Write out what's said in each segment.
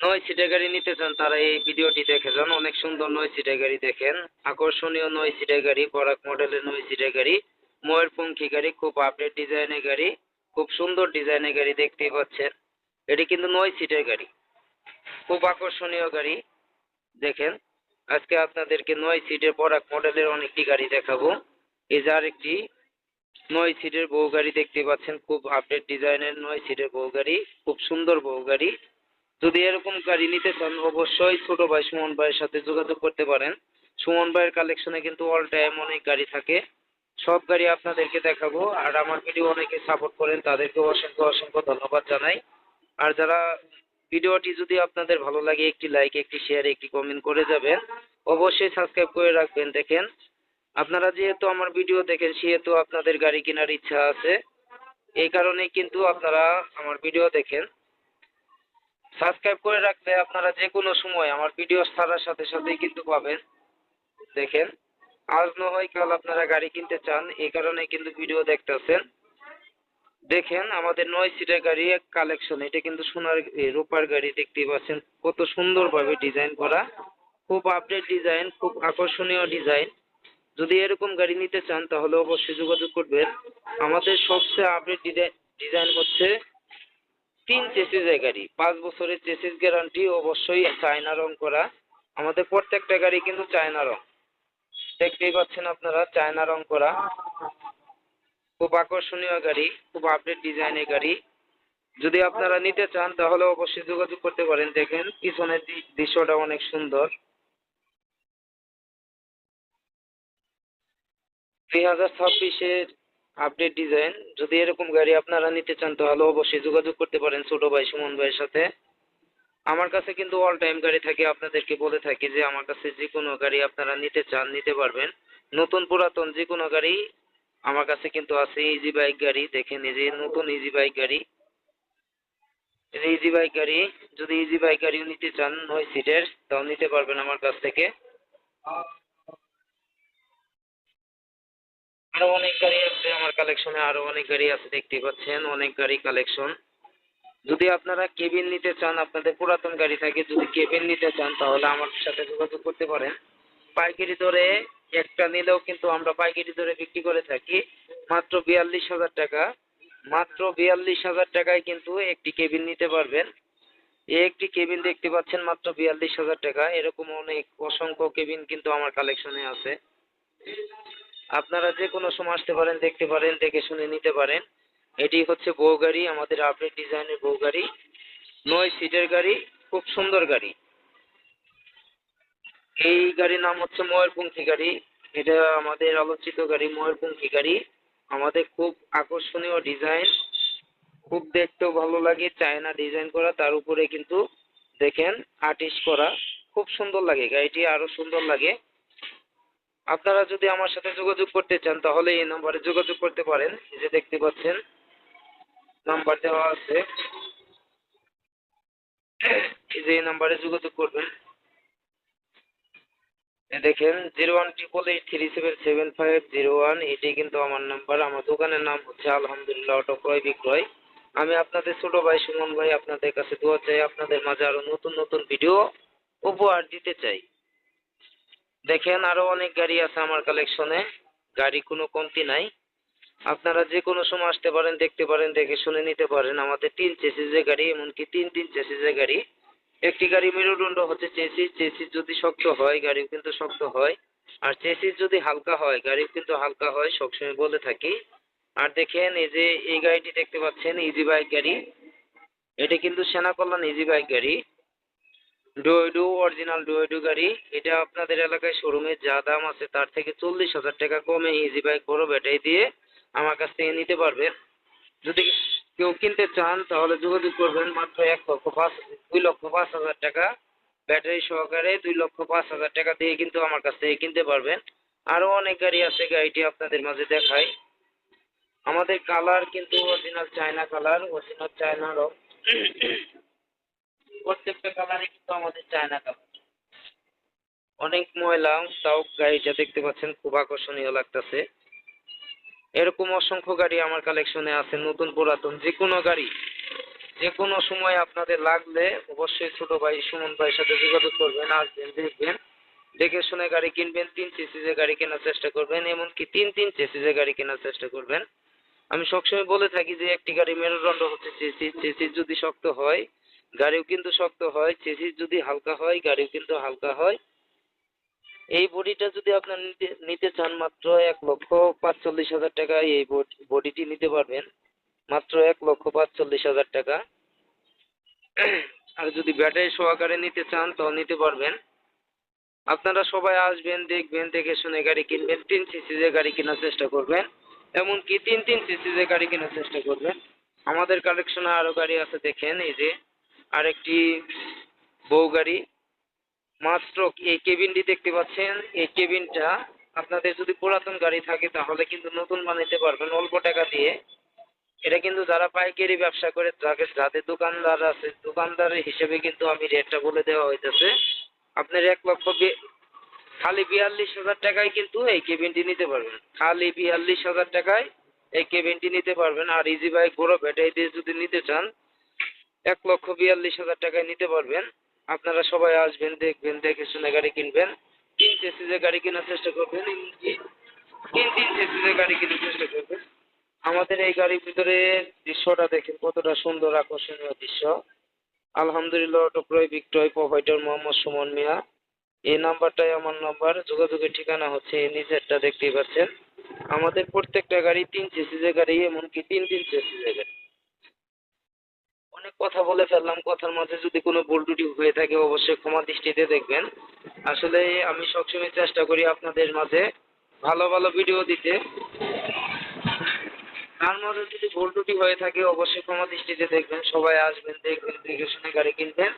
নয় সিটের গাড়ি নিতে চান তারা এই ভিডিওটি দেখে যান অনেক সুন্দর নয় সিটের গাড়ি দেখেন। আকর্ষণীয় নয় সিটের গাড়ি বরাক মডেলের নয় সিটের গাড়ি ময়ূরপঙ্খী গাড়ি, খুব আপডেট ডিজাইনের গাড়ি, খুব সুন্দর ডিজাইনের গাড়ি দেখতেই পাচ্ছেন। এটি কিন্তু নয় সিটের গাড়ি খুব আকর্ষণীয় গাড়ি, দেখেন। আজকে আপনাদেরকে নয় সিটের বরাক মডেলের অনেকটি গাড়ি দেখাবো। এই যে আরেকটি নয় সিটের বউ গাড়ি দেখতে পাচ্ছেন। খুব আপডেট ডিজাইনের নয় সিটের বউ গাড়ি, খুব সুন্দর বউ গাড়ি। যদি এরকম গাড়ি নিতে চান, অবশ্যই ছোট ভাই সুমন ভাইয়ের সাথে যোগাযোগ করতে পারেন। সুমন ভাইয়ের কালেকশনে কিন্তু অল টাইম অনেক গাড়ি থাকে। সব গাড়ি আপনাদেরকে দেখাবো। আর আমার ভিডিও অনেকে সাপোর্ট করেন তাদেরকে অসংখ্য অসংখ্য ধন্যবাদ জানাই। আর যারা ভিডিওটি যদি আপনাদের ভালো লাগে, একটি লাইক একটি শেয়ার একটি কমেন্ট করে যাবেন, অবশ্যই সাবস্ক্রাইব করে রাখবেন। দেখেন, আপনারা যেহেতু আমার ভিডিও দেখেন, সেহেতু আপনাদের গাড়ি কেনার ইচ্ছা আছে। এই কারণেই কিন্তু আপনারা আমার ভিডিও দেখেন। সাবস্ক্রাইব করে রাখলে আপনারা যে কোনো সময় আমার ভিডিও ছাড়ার সাথে সাথেই কিন্তু পাবেন। দেখেন, আজ না হয় কাল আপনারা গাড়ি কিনতে চান এই কারণে কিন্তু ভিডিও দেখতেছেন। দেখেন, আমাদের নয় সিটের গাড়ি, এক কালেকশন এটা কিন্তু সোনার রূপার গাড়ি, দেখতেই পাচ্ছেন। কত সুন্দরভাবে ডিজাইন করা। খুব আপডেট ডিজাইন খুব আকর্ষণীয় ডিজাইন যদি এরকম গাড়ি নিতে চান, তাহলে অবশ্যই যোগাযোগ করবেন। আমাদের সবচেয়ে আপডেট ডিজাইন হচ্ছে তিন চেসিসের গাড়ি। পাঁচ বছরের চেসিস গ্যারান্টি অবশ্যই চায়না রং করা। আমাদের প্রত্যেকটা গাড়ি কিন্তু চায়না রং। দেখতেই পাচ্ছেন আপনারা, চায়না রং করা। খুব আকর্ষণীয় গাড়ি, খুব আপডেট ডিজাইনের গাড়ি। যদি আপনারা নিতে চান, তাহলে অবশ্যই যোগাযোগ করতে পারেন। দেখেন, পিছনের দৃশ্যটা অনেক সুন্দর। দুই হাজার ছাব্বিশের আপডেট ডিজাইন যদি এরকম গাড়ি আপনারা নিতে চান, তাহলে অবশ্যই যোগাযোগ করতে পারেন ছোট ভাই সুমন ভাইয়ের সাথে। আমার কাছে কিন্তু অল টাইম গাড়ি থাকে, আপনাদেরকে বলে থাকি যে আমার কাছে যে কোনো গাড়ি আপনারা নিতে চান, নিতে পারবেন। নতুন পুরাতন যে কোনো গাড়ি আমার কাছে কিন্তু আছে ইজি বাইক গাড়ি, দেখেন এই যে নতুন ইজি বাইক গাড়ি। ইজি বাইক গাড়ি, যদি ইজি বাইক গাড়িও নিতে চান, নয় সিটের তাও নিতে পারবেন আমার কাছ থেকে। আরও অনেক গাড়ি আছে, আমার কালেকশনে আরও অনেক গাড়ি আছে দেখতে পাচ্ছেন, অনেক গাড়ি কালেকশন যদি আপনারা কেবিন নিতে চান, আপনাদের পুরাতন গাড়ি থাকে, যদি কেবিন নিতে চান, তাহলে আমার সাথে যোগাযোগ করতে পারেন। পাইকারি দরে একটা নিলেও কিন্তু আমরা পাইকারি দরে বিক্রি করে থাকি, মাত্র বিয়াল্লিশ হাজার টাকা। মাত্র বিয়াল্লিশ হাজার টাকায় কিন্তু একটি কেবিন নিতে পারবেন। একটি কেবিন দেখতে পাচ্ছেন, মাত্র বিয়াল্লিশ হাজার টাকা। এরকম অনেক অসংখ্য কেবিন কিন্তু আমার কালেকশনে আছে। আপনারা যে কোনো সময় আসতে পারেন, দেখতে পারেন, দেখে শুনে নিতে পারেন। এটি হচ্ছে বউ গাড়ি, আমাদের আপডেট ডিজাইনের বউ গাড়ি। নয় সিটের গাড়ি, খুব সুন্দর গাড়ি। এই গাড়ির নাম হচ্ছে ময়ূরপঙ্খী গাড়ি। এটা আমাদের আলোচিত গাড়ি, ময়ূরপঙ্খী গাড়ি। আমাদের খুব আকর্ষণীয় ডিজাইন খুব দেখতেও ভালো লাগে, চায়না ডিজাইন করা, তার উপরে কিন্তু দেখেন আর্টিস্ট করা। খুব সুন্দর লাগে, গাড়িটি আরও সুন্দর লাগে। আপনারা যদি আমার সাথে যোগাযোগ করতে চান, তাহলে এই নম্বরে যোগাযোগ করতে পারেন। এই যে দেখতে পাচ্ছেন, নাম্বার দেওয়া আছে। এই যে এই নাম্বারে যোগাযোগ করবেন। দেখেন, zero one triple eight three seven seven five zero one এটি কিন্তু আমার নাম্বার। আমার দোকানের নাম হচ্ছে আলহামদুলিল্লাহ অটো ক্রয় বিক্রয়। আমি আপনাদের ছোট ভাই সুমন ভাই আপনাদের কাছে দোয়া চাই। আপনাদের মাঝে আরও নতুন নতুন ভিডিও উপহার দিতে চাই। দেখেন আরও অনেক গাড়ি আছে আমার কালেকশনে গাড়ি কোনো কমতি নাই। আপনারা যে কোনো সময় আসতে পারেন, দেখতে পারেন, দেখে শুনে নিতে পারেন। আমাদের তিন চেসিসের গাড়ি, এমনকি তিন তিন চেসিসের গাড়ি। একটি গাড়ি মেরুদণ্ড হচ্ছে চেসিস। চেসিস যদি শক্ত হয়, গাড়িও কিন্তু শক্ত হয়। আর চেসিস যদি হালকা হয়, গাড়িও কিন্তু হালকা হয়, সবসময় বলে থাকি। আর দেখেন, এই যে এই গাড়িটি দেখতে পাচ্ছেন ইজি বাইক গাড়ি। এটা কিন্তু সেনা কল্যাণ ইজি বাইক গাড়ি। ডুয়েডু অরিজিনাল ডুয়েডু গাড়ি। এটা আপনাদের এলাকায় শোরুমে যা দাম আছে তার থেকে চল্লিশ হাজার টাকা কমে ইজি বাইক বড় ব্যাটারি দিয়ে আমার কাছ থেকে নিতে পারবেন যদি কেউ কিনতে চান তাহলে যোগাযোগ করবেন মাত্র এক লক্ষ পাঁচ, দুই লক্ষ পাঁচ হাজার টাকা। ব্যাটারি সহকারে দুই লক্ষ পাঁচ হাজার টাকা দিয়ে কিন্তু আমার কাছ থেকে কিনতে পারবেন। আরও অনেক গাড়ি আছে গাড়িটি আপনাদের মাঝে দেখাই। আমাদের কালার কিন্তু original China colour original China রং। প্রত্যেকটা কালারে কিন্তু আমাদের চায়না কালার অনেক ময়লা, তাও গাড়িটা দেখতে পাচ্ছেন, খুব আকর্ষণীয় লাগতেছে। এরকম অসংখ্য গাড়ি আমার কালেকশনে আছে, নতুন, পুরাতন যে কোনো গাড়ি। যে কোনো সময় আপনাদের লাগলে অবশ্যই ছোট ভাই সুমন ভাইয়ের সাথে যোগাযোগ করবেন, আসবেন, দেখবেন। দেখে শুনে গাড়ি কিনবেন, তিন সিসিজে গাড়ি কেনার চেষ্টা করবেন, এমনকি তিন তিন সিসিজে গাড়ি কেনার চেষ্টা করবেন। আমি সবসময় বলে থাকি যে, একটি গাড়ি মেরুদণ্ড হচ্ছে চেসিস চেসিস যদি শক্ত হয় গাড়িও কিন্তু শক্ত হয় চেসিস যদি হালকা হয়, গাড়িও কিন্তু হালকা হয়। এই বডিটা যদি আপনার নিতে নিতে চান মাত্র এক লক্ষ পাঁচচল্লিশ হাজার টাকায় এই বডিটি নিতে পারবেন মাত্র এক লক্ষ পাঁচচল্লিশ হাজার টাকা। আর যদি ব্যাটারি সহকারে নিতে চান, তাও নিতে পারবেন। আপনারা সবাই আসবেন, দেখবেন, দেখে শুনে গাড়ি কিনবেন, তিন সিসিজে গাড়ি কেনার চেষ্টা করবেন, এমনকি তিন তিন সিসিজে গাড়ি কেনার চেষ্টা করবেন। আমাদের কালেকশনে আরও গাড়ি আছে, দেখেন, এই যে আরেকটি বউ গাড়ি। মাত্র এই কেবিনটি দেখতে পাচ্ছেন। এই কেবিনটা আপনাদের যদি পুরাতন গাড়ি থাকে, তাহলে কিন্তু নতুন বানাইতে পারবেন অল্প টাকা দিয়ে। এটা কিন্তু যারা পাইকারি ব্যবসা করে যাদের যাদের দোকানদার আছে, দোকানদার হিসেবে কিন্তু আমি রেটটা বলে দেওয়া হইতেছে। আপনার এক লক্ষ খালি বিয়াল্লিশ হাজার টাকায় কিন্তু এই কেবিনটি নিতে পারবেন। খালি বিয়াল্লিশ হাজার টাকায় এই কেবিনটি নিতে পারবেন। আর ইজি বাইক বড় ব্যাটারি দিয়ে যদি নিতে চান এক লক্ষ বিয়াল্লিশ হাজার টাকায় নিতে পারবেন। আপনারা সবাই আসবেন, দেখবেন, দেখে শুনে গাড়ি কিনবেন। তিন চেসিজে গাড়ি কেনার চেষ্টা করবেন, এমনকি তিন তিন চেসিজে গাড়ি কেনার চেষ্টা করবেন। আমাদের এই গাড়ির ভিতরে দৃশ্যটা দেখেন, কতটা সুন্দর, আকর্ষণীয় দৃশ্য। আলহামদুলিল্লাহ, অটো ক্রয়, বিক্রয়, প্রোভাইডার মোহাম্মদ সুমন মিয়া। এই নাম্বারটাই আমার নাম্বার, যোগাযোগের ঠিকানা হচ্ছে এই নিচেরটা, দেখতেই পাচ্ছেন। আমাদের প্রত্যেকটা গাড়ি তিন চেসিজের গাড়ি, এমনকি তিন তিন চেসিজের গাড়ি। কথা বলে ফেললাম, কথার মাঝে যদি কোনো ভুল ত্রুটি হয়ে থাকে অবশ্যই ক্ষমা দৃষ্টিতে দেখবেন। আসলে আমি সবসময় চেষ্টা করি আপনাদের মাঝে ভালো ভালো ভিডিও দিতে। তার মধ্যে যদি ভুল ত্রুটি হয়ে থাকে অবশ্যই ক্ষমা দৃষ্টিতে দেখবেন। সবাই আসবেন, দেখবেন দেখে শুনে গাড়ি কিনবেন।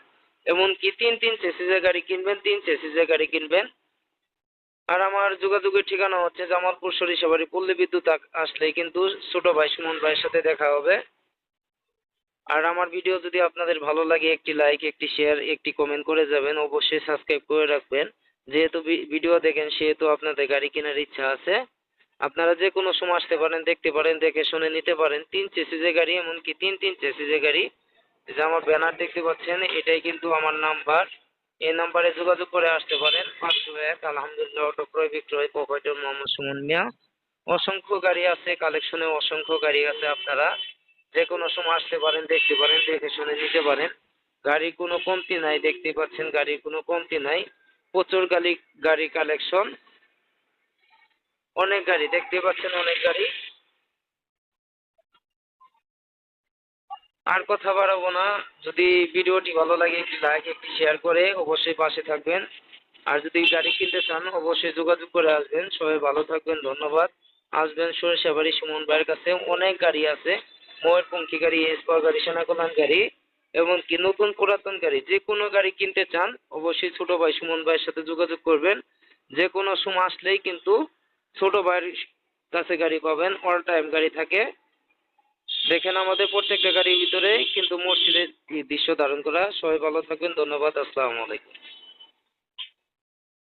এমনকি তিন তিন চেসিজের গাড়ি কিনবেন, তিন চেসিজের গাড়ি কিনবেন। আর আমার যোগাযোগের ঠিকানা হচ্ছে জামালপুর সরিষাবাড়ি পল্লী বিদ্যুৎ আসলেই কিন্তু ছোট ভাই সুমন ভাইয়ের সাথে দেখা হবে। আর আমার ভিডিও যদি আপনাদের ভালো লাগে, একটি লাইক একটি শেয়ার একটি কমেন্ট করে যাবেন, অবশ্যই সাবস্ক্রাইব করে রাখবেন। যেহেতু ভিডিও দেখেন, সেহেতু আপনাদের গাড়ি কেনার ইচ্ছা আছে। আপনারা যে কোনো সময় আসতে পারেন, দেখতে পারেন, দেখে শুনে নিতে পারেন। তিন চেসিজের গাড়ি, এমনকি তিন তিন চেসিজের গাড়ি। যে আমার ব্যানার দেখতে পাচ্ছেন, এটাই কিন্তু আমার নাম্বার এই নাম্বারে যোগাযোগ করে আসতে পারেন। পাঁচশো এক, আলহামদুলিল্লাহ, অটো ক্রয় বিক্রয়, প্রোভাইডার মোহাম্মদ সুমন মিয়া। অসংখ্য গাড়ি আছে কালেকশনে অসংখ্য গাড়ি আছে আপনারা। যে কোনো সময় আসতে পারেন, দেখতে পারেন, দেখে শুনে নিতে পারেন। গাড়ির কোনো কমতি নাই, দেখতে পাচ্ছেন গাড়ির কোনো কমতি নাই। প্রচুর গাড়ি গাড়ি কালেকশন অনেক গাড়ি, দেখতে পাচ্ছেন অনেক গাড়ি। আর কথা বাড়াবো না। যদি ভিডিওটি ভালো লাগে, একটি লাইক একটি শেয়ার করে অবশ্যই পাশে থাকবেন। আর যদি গাড়ি কিনতে চান, অবশ্যই যোগাযোগ করে আসবেন। সবাই ভালো থাকবেন, ধন্যবাদ। আসবেন সরিষাবাড়ি সুমন ভাইয়ের কাছে। অনেক গাড়ি আছে। ময়ূরপঙ্খী গাড়ি এসপার গাড়ি সোনাকলান গাড়ি, এমনকি নতুন পুরাতন গাড়ি, যে কোনো গাড়ি কিনতে চান, অবশ্যই ছোট ভাই সুমন ভাইয়ের সাথে যোগাযোগ করবেন। যে কোনো সময় আসলেই কিন্তু ছোট ভাইয়ের কাছে গাড়ি পাবেন অল টাইম গাড়ি থাকে। দেখেন আমাদের প্রত্যেকটা গাড়ির ভিতরে কিন্তু মসজিদের দৃশ্য ধারণ করা। সবাই ভালো থাকবেন, ধন্যবাদ, আসসালামু আলাইকুম।